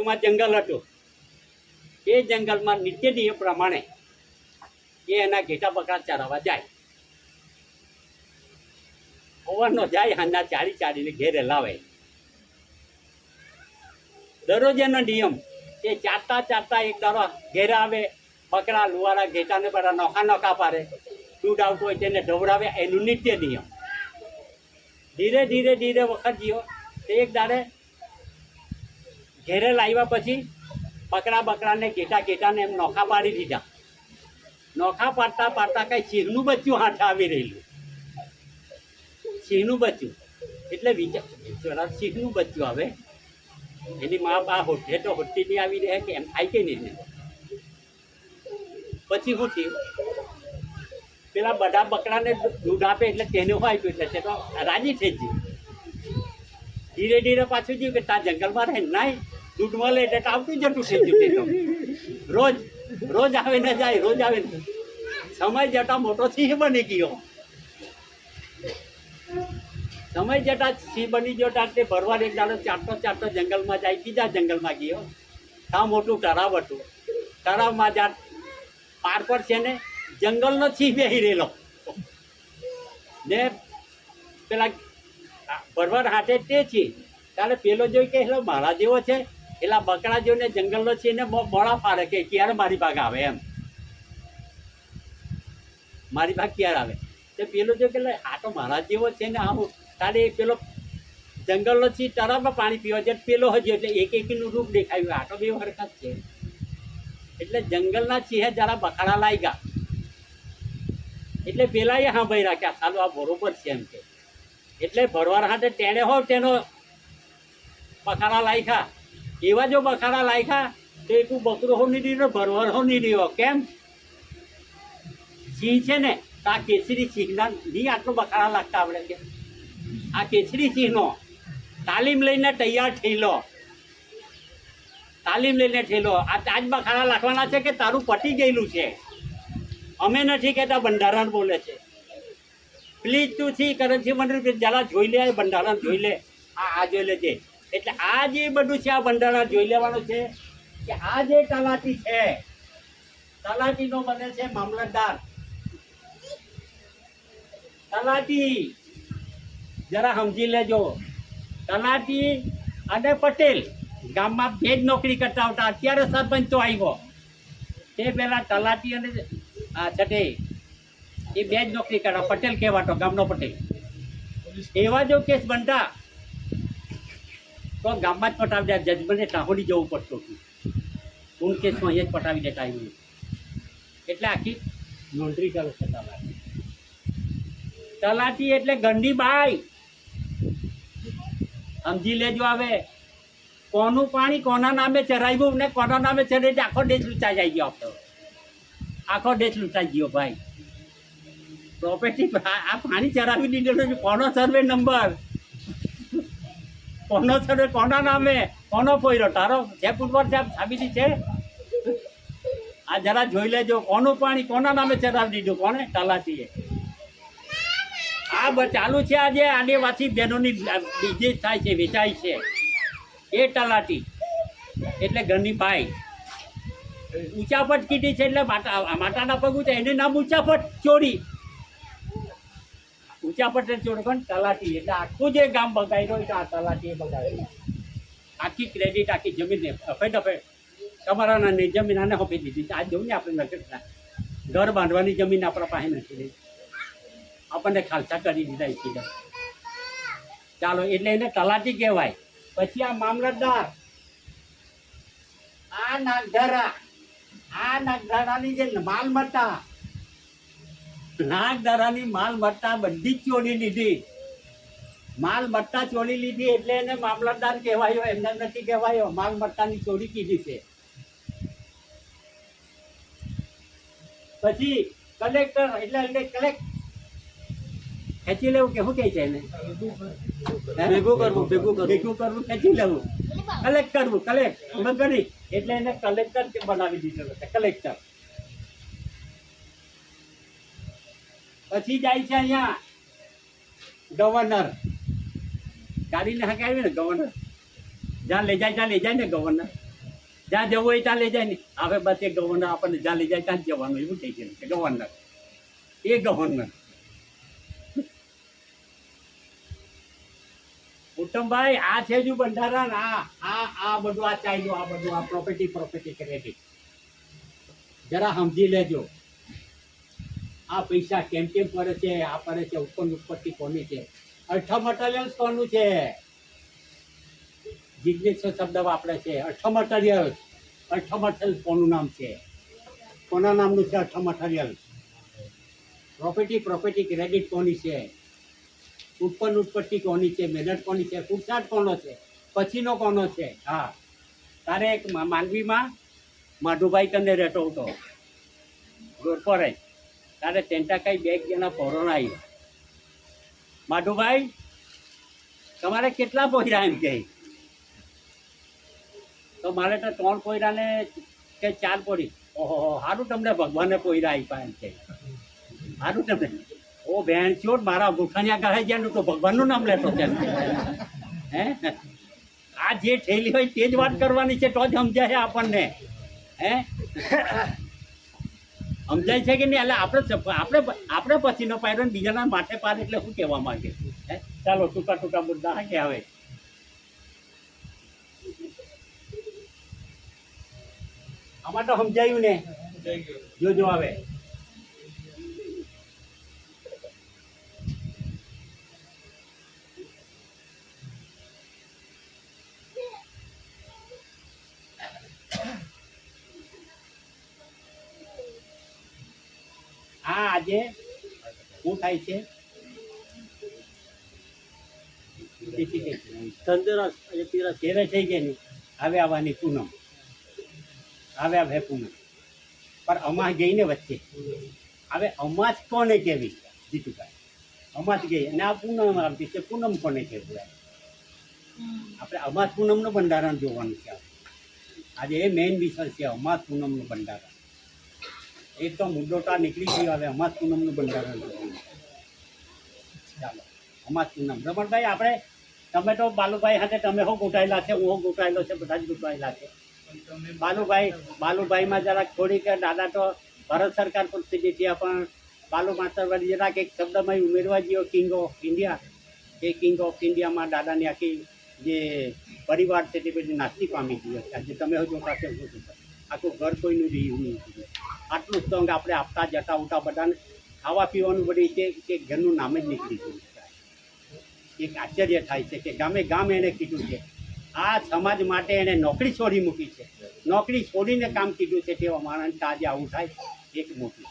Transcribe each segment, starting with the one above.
બાજુમાં જંગલ હતું. એ જંગલમાં નિત્ય નિયમ પ્રમાણે એ એના ઘેટા બકરા ચરાવવા જાય. ઓવરનો જાય હાના ચાલી ચાલીને ઘેરે લાવે. દરરોજ એનો નિયમ એ ચારતા ચારતા એક દારો ઘેરે આવે, બકરા લુવારા ઘેટાને બધા નોખા નોખા પાડે. દૂધ આવતું હોય તેને ઢવડાવે એનું નિત્ય નિયમ. ધીરે ધીરે ધીરે વખત જીવો તે એક દાડે ઘેરે લાવ્યા પછી બકરા બકરાને ઘેટા ઘેટાને એમ નોખા પાડી દીધા. નોખા પાડતા પાડતા કંઈ સિંહનું બચ્ચું હાથે આવી રહેલું. સિંહનું બચ્ચું. એટલે વિચાર સિંહનું બચ્ચું આવે. એની મા બા હોઠે તો હોઠી નહીં આવી રહે કે એમ થાય કે નહીં? પછી શું થયું? પેલા બધા બકરાને દૂધ આપે એટલે તેને હોય આપ્યું? એટલે તો રાજી થઈ ગયું. ધીરે ધીરે પાછું જ્યું કે તાર જંગલમાં રહે નાય. દૂધ મળે એટલે આવતું જતું થઈ ગયું રોજ રોજ આવે ને જાય, રોજ આવે ને. સમય જતા મોટો સિંહ બની ગયો. સમય જતા સિંહ બની ગયો તે ભરવાડ એક દાડો ચારતો ચારતો જંગલમાં જાય, બીજા જંગલમાં ગયો. ત્યાં મોટું તળાવ હતું. તળાવમાં જ્યાં પાર પર છે ને, જંગલનો સિંહ બેહી રહેલો. ને પેલા ભરવાડ હાથે તે છે. ત્યારે પેલો જોઈ કે મારા જેવો છે? એટલા બકરા જોઈને જંગલનો છે ને બહુ બળા પાડે કે ક્યારે મારી ભાગ આવે એમ. મારી ભાગ ક્યારે આવે? તો પેલો જો કે આ તો મારા જેવો છે ને આમ તારે પેલો જંગલનો છે તરફ પાણી પીવા જાય પેલો હજી એટલે એક એકનું રૂપ દેખાયું. આ તો બે હરકત છે. એટલે જંગલના સિંહે જરા બખાડા લાગ્યા. એટલે પેલા એ સાંભળી રાખ્યા સાલું આ બરોબર છે એમ કે. એટલે ભરવાર હાથે ટેણે હોવ તેનો બખાડા લાખ્યા એવા જો બખાડા લાખ્યા તો એક બકરો હો નહીં રહ્યો ભરવર હો નહીં રહ્યો કેમ? સિંહ છે ને, તો આ કેસરી સિંહના નહીં આટલો બખાડા લાગતા આપણે કે. આ કેસરી સિંહનો તાલીમ લઈને તૈયાર થયેલો. તાલીમ લઈને થયેલો. આ તાજ બખાડા લાખવાના છે કે તારું પટી ગયેલું છે. અમે નથી કહેતા બંધારણ બોલે છે. પ્લીઝ તું થી કરન્સી મંડળ જરા જોઈ લે ભંડારણ જોઈ લે. આ આ જોઈ લેજે. એટલે આ જે બધું છે, આ બંધારણ જોઈ લેવાનું છે કે આ જે તલાટી છે, તલાટીનો બને છે મામલતદાર. તલાટી, જરા સમજી લેજો. તલાટી અને પટેલ ગામમાં બે જ નોકરી કરતા હતા અત્યારે સરપંચ તો આવ્યો. તે પહેલાં તલાટી અને છઠે એ બે જ નોકરી કરતા પટેલ કહેવાતો, ગામનો પટેલ. એવા જો કેસ બનતા તો ગામમાં જ પટાવી દે જજમેન્ટને ટાહોડી જવું પડતું હતું. કેસ કેસમાં અહીંયા જ પટાવી દેતા આવ્યું એટલે આખી નોંધણી ચાલુ છે તલાટી. તલાટી એટલે ગંદી બાઈ. સમજી લેજો આવે કોનું પાણી કોના નામે ચરાવ્યું ને કોના નામે ચરાવી આખો દેશ લૂંટાઈ જાય ગયો આપણો. આખો દેશ લૂંટાઈ ગયો ભાઈ. પ્રોપર્ટી આ પાણી ચરાવી દીધેલું કોનો સર્વે નંબર કોનો સર્વે કોના નામે? કોનો પોયરો તારો જે ફૂટબોલ સાહેબ સાબિતી છે? આ જરા જોઈ લેજો, કોનું પાણી, કોના નામે ચરાવી દીધું? કોને તલાટીએ. આ ચાલુ છે આજે આદિવાસી બહેનોની બિઝનેસ થાય છે, વેચાય છે. એ તલાટી. એટલે ઘરની ભાઈ ઊંચાપટ કીધી છે એટલે માતા માતાના પગ ઊંચા એને નામ ઊંચાપટ ચોરી. ઊંચાપટ પટેલ પણ તલાટી. એટલે આખું જે ગામ બગાડ્યું હોય તો આ તલાટીએ બગાડ્યું. આખી ક્રેડિટ આખી જમીનને અફે દફે તમારા નાની જમીન આને હોપી દીધી. આ જોઉં ને આપણે નજર ઘર બાંધવાની જમીન આપણા પાસે નથી રહી. આપણને ખાલસા કરી દીધા એ કીધા ચાલો, એટલે એને તલાટી કહેવાય. પછી આ મામલતદાર. આ નાગધરા. આ નાગધરાની જે માલ મત્તા નાગધરાની માલ મત્તા બધી જ ચોરી લીધી. માલ મત્તા ચોરી લીધી એટલે એને મામલતદાર કહેવાયો એમને નથી કહેવાયો માલ મત્તાની ચોરી કીધી છે. પછી કલેક્ટર એટલે એટલે કલેક્ટ ખેંચી લેવું કે શું કહે છે એને? ભેગું કરવું, ભેગું કરવું. ભેગું કરવું ખેંચી લેવું. કલેક્ટ કરવું કલેક્ટ કરી. એટલે એને કલેક્ટર કે બનાવી દીધેલો છે કલેક્ટર. પછી જાય છે અહીંયા ગવર્નર ગાડીને હકાવી ને ગવર્નર જ્યાં લઈ જાય ત્યાં લઈ જાય ને ગવર્નર જ્યાં જવું હોય ત્યાં લઈ જાય ને. હવે બસ એ ગવર્નર આપણને જ્યાં લઈ જાય ત્યાં જ જવાનું એવું થઈ ગયું છે. ગવર્નર એ ગવર્નર ઉત્તમભાઈ, આ છે જ બંધારણ. આ આ આ બધું આ ચાલ્યું, આ બધું આ પ્રોપર્ટી પ્રોપર્ટી ક્રેડિટ જરા સમજી લેજો. આ પૈસા કેમ કેમ કરે છે? આ કરે છે ઉત્પન્ન ઉત્પત્તિ કોની છે? અઠમ મટીરિયલ્સ કોનું છે? જિગ્નેશ શબ્દ વાપરે છે. અઠમ મટીરિયલ્સ અઠમ મટીરિયલ્સ કોનું નામ છે? કોના નામનું છે અઠમ મટીરિયલ્સ પ્રોપર્ટી પ્રોપર્ટી ક્રેડિટ કોની છે? ઉત્પન્ન ઉત્પત્તિ કોની છે? મહેનત કોની છે? ફૂટસાટ કોનો છે? પછીનો કોનો છે? હા. તારે એક માંડવીમાં માધુભાઈ તને રહેતો હતો. રોડ પર જ તારે ટેન્ટા કઈ બે જણા કોરોના આવ્યા માધુભાઈ, તમારે કેટલા પોયરા એમ કહે તો મારે તો ત્રણ પોયરાને કે ચાર પોરી. ઓહો સારું તમને ભગવાને પોયરા આપ્યા એમ કહે સારું તમને. ઓ બહેન છો, મારા ગુઠાણિયા ગળાઈ જ્યાં તો ભગવાનનું નામ લેતો હે? આ જે થયેલી હોય તે જ વાત કરવાની છે, તો જ સમજાય આપણને. હે? સમજાય છે કે નહીં? એટલે આપણે આપણે આપણે પછીનો પાયરો ને બીજાના માથે પાર એટલે શું કહેવા માંગે? હે? ચાલો ટૂંકા ટૂંકા મુદ્દા હા કે આવે આમાં તો સમજાયું ને? જોજો હવે. આજે શું થાય છે? તંદુરસ્ત અને થઈ ગઈ હવે આવવાની પૂનમ. આવે આવે પૂનમ. પણ અમાસ ગઈ વચ્ચે. હવે અમાસ કોને કેવી જીતુભાઈ. અમાસ ગઈ. અને આ પૂનમ આવતી છે. પૂનમ કોને કહેવું? આપણે અમાસ પૂનમનું બંધારણ જોવાનું છે. આજે એ મેઇન વિષય છે અમાસ પૂનમનું બંધારણ. એક તો મુદ્દોટા નીકળી ગયો. હવે અમાસ પૂનમનું જોવાનું ચાલો. અમાસ પૂનમ રમણભાઈ, આપણે, તમે તો બાલુભાઈ સાથે તમે હો ગોટાયેલા છે, હું હો ગોટાયેલો છે, બધા જ ગોટાયેલા છે. બાલુભાઈ, બાલુભાઈમાં જરાક થોડીક દાદા તો ભારત સરકાર પરિસ્થિતિ છે, પણ બાલુ માસ્તરવાડી જરાક એક શબ્દમાં ઉમેરવા જેવો કિંગ ઓફ ઇન્ડિયા એ કિંગ ઓફ ઇન્ડિયામાં દાદાની આખી જે પરિવાર છે તે બધી નાસ્તી પામી છે આજે તમે હજુ પાસે હું છું. આખું ઘર કોઈનું રહ્યું નહીં આટલું તંગ આપણે આપતા જતા ઉતા બધાને ખાવા પીવાનું બધી છે કે ઘરનું નામ જ નીકળી ગયું એક આશ્ચર્ય થાય છે કે ગામે ગામ એણે કીધું છે, આ સમાજ માટે એણે નોકરી છોડી મૂકી છે. નોકરી છોડીને કામ કીધું છે તેવા માણસ આજે આવું થાય, એક મોટું.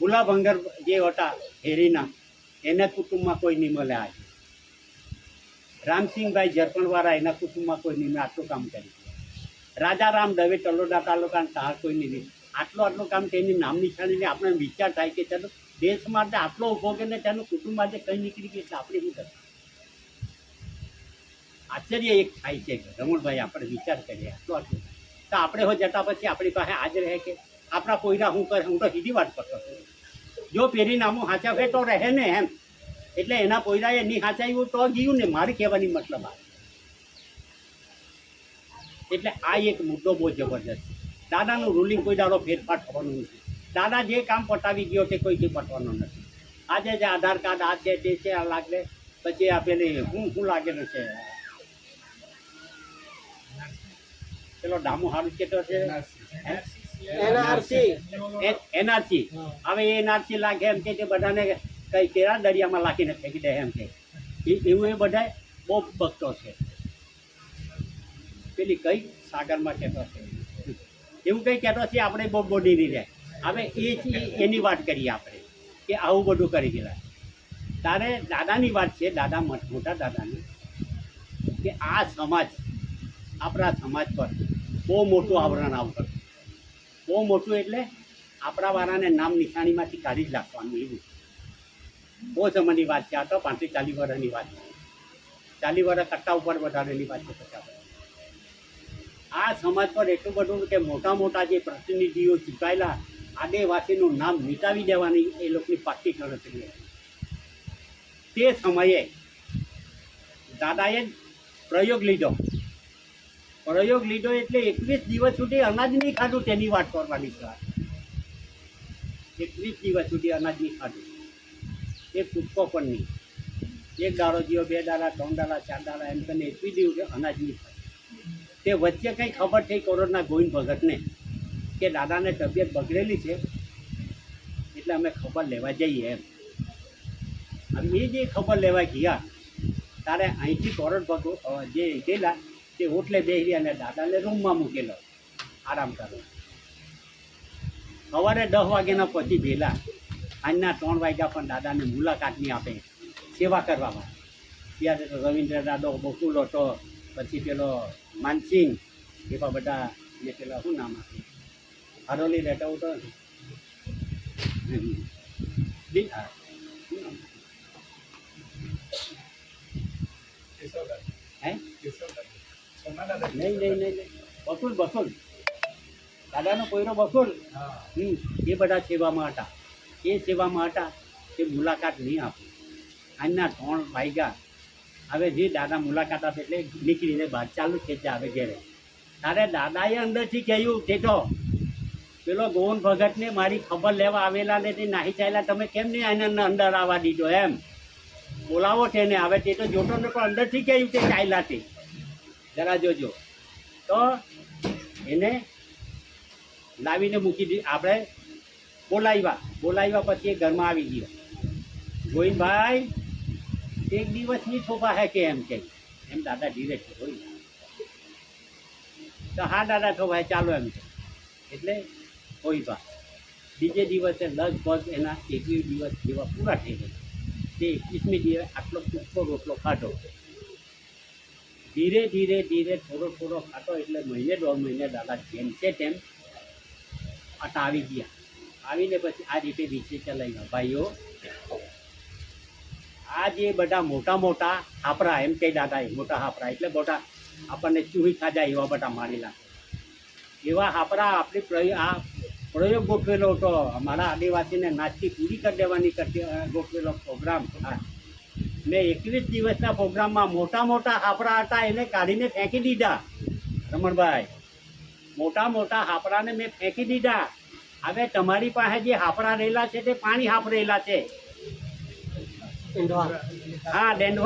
ગુલાબંગર જે હતા હેરીના, એને કુટુંબમાં કોઈ નહીં મળે આજે. રામસિંહભાઈ જરપણવાળા એના કુટુંબમાં કોઈ નહીં આટલું કામ કરી રાજારામ દવે તલોડા તાલુકાના કોઈ નહીં આટલું આટલું કામ તેની નામ નિશાનીને આપણે વિચાર થાય કે ચાલો, દેશ માટે આટલો કે ને તેનું કુટુંબ માટે કઈ નીકળી ગઈ એટલે આપણે શું કરતા આશ્ચર્ય એક થાય છે, રમણભાઈ આપણે વિચાર કરીએ, આટલું આટલું. તો આપણે હો જતા પછી આપણી પાસે આજ રહે કે આપણા કોઈના હું કરે, હું તો સીધી વાત કરતો જો પેરી નામું હાચાવે તો રહે ને એમ. એટલે એના પોયરાએ નહીં હાચાવ્યું તો ગયું ને મારે કહેવાની મતલબ આ એટલે આ એક મુદ્દો બહુ જબરદસ્ત છે. દાદાનું રૂલિંગ કોઈ દાડો ફેરફાર થવાનું નથી. દાદા જે કામ પટાવી ગયો તે કોઈથી પટવાનો નથી. આજે જે આધાર કાર્ડ આ છે તે છે આ લાગે. પછી આ પેલી હું શું લાગેલું છે? પેલો ડામો હારું કેતો છે? એનઆરસી. એનઆરસી. હવે એ એનઆરસી લાગે એમ કે બધાને કઈ કેરા દરિયામાં લાખીને ફેંકી દે એમ કે. એવું એ બધા બહુ ભક્તો છે. પેલી કઈ સાગરમાં કહેતો છે? એવું કંઈ કહેતો છે? આપણે બહુ બોડી નહીં રહે. હવે એ એની વાત કરીએ આપણે, કે આવું બધું કરી ગયેલા તારે દાદાની વાત છે, દાદા મોટા દાદાની, કે આ સમાજ, આપણા સમાજ પર બહુ મોટું આવરણ આવતું. બહુ મોટું એટલે આપણા વાળાને નામ નિશાનીમાંથી કાઢી જ નાખવાનું એવું. બહુ સમયની વાત છે, આ તો પાંત્રીસ ચાલીસ વર્ષની વાત છે. ચાલીસ વર્ષ કરતાં ઉપર વધારેની વાત છે વર્ષ આ સમાજ પર એટલું બધું કે મોટા મોટા જે પ્રતિનિધિઓ ચૂંટાયેલા, આદિવાસીનું નામ મિટાવી દેવાની એ લોકોની પાકી ગણતરી તે સમયે દાદાએ પ્રયોગ લીધો. પ્રયોગ લીધો એટલે એકવીસ દિવસ સુધી અનાજ નહીં ખાધું તેની વાત કરવાની છે. એકવીસ દિવસ સુધી અનાજ નહીં ખાધું. એક કૂદકો પણ નહીં. એક દાડો જીવો બે દાડા, ત્રણ દાડા, ચાર દાડા એમ કરીને એકવીસ દિવસ અનાજ નહીં ખાધું. તે વચ્ચે કંઈ ખબર થઈ કોરોના ગોવિંદ ભગતને કે દાદાને તબિયત બગડેલી છે? એટલે અમે ખબર લેવા જઈએ એમ. હવે એ જે ખબર લેવા ગયા તારે અહીંથી કોરોડ ભગો અ, જે ગયેલા તે હોટલે બેસી અને દાદાને રૂમમાં મૂકેલો. આરામ કરવા સવારે દસ વાગ્યાના પછી ભેલા આજના ત્રણ વાગ્યા પણ દાદાને મુલાકાત નહીં આપે. સેવા કરવામાં ત્યારે રવિન્દ્ર દાદો બકુલ હતો પછી પેલો માનસિંહ એવા બધા ને પેલા શું નામ આપે હરોલી રહેતા હતો? નહીં નહીં નહીં. બકુલ બકુલ દાદાનો કોઈનો બસુલ. હમ, એ બધા સેવામાં હતા. એ સેવામાં હતા તે મુલાકાત નહીં આપી. આજના ત્રણ વાગ્યા હવે જે દાદા મુલાકાત આપે એટલે નીકળીને બહાર ચાલુ છે આવે ઘેરે. તારે દાદાએ અંદરથી કહ્યું તે પેલો ગોવન ભગતને મારી ખબર લેવા આવેલા ને તે નાહી ચાલ્યા, તમે કેમ નહીં આને અંદર આવવા દીધો? એમ. બોલાવો છે ને હવે તે તો જોતો ને પણ અંદરથી કહ્યું તે. ચાલ્યાથી જરા જોજો. તો એને લાવીને મૂકી દી. આપણે બોલાવ્યા. બોલાવ્યા પછી એ ઘરમાં આવી ગયો. ગોવિંદભાઈ એક દિવસની છોપા હે કે એમ કે? એમ દાદા ધીરે ગોવિંદ તો હા દાદા તો ભાઈ ચાલો એમ છે. એટલે ગોવિંદભા બીજે દિવસે લગભગ એના એકવીસ દિવસ જેવા પૂરા થઈ ગયા. તે એકવીસમી દિવસે આટલો ટૂંકો રોટલો ખાધો. ધીરે ધીરે ધીરે થોડો થોડો ખાતો એટલે મહિને દોઢ મહિને દાદા જેમ છે તેમ અટાવી ગયા. આવીને પછી આ રીતે વિશે ચલાવ્યા ભાઈઓ આ જે બધા મોટા મોટા હાપરા, એમ કહી દાદા મોટા હાપરા, એટલે મોટા આપણને ચૂહી ખાજા એવા બધા મારી નાખે એવા હાપરા આપણી આ પ્રયોગ ગોઠવેલો હતો. અમારા આદિવાસીને નાચથી પૂરી કરી દેવાની કરતી ગોઠવેલો પ્રોગ્રામ મેં એકવીસ દિવસના પ્રોગ્રામમાં મોટા મોટા હાપરા હતા, એને કાઢીને ફેંકી દીધા. રમણભાઈ, મોટા મોટા હાપરાને મેં ફેંકી દીધા. હવે તમારી પાસે જે હાપરા રહેલા છે, તે પાણી હાપરેલા છે. હા ડેન્ડવા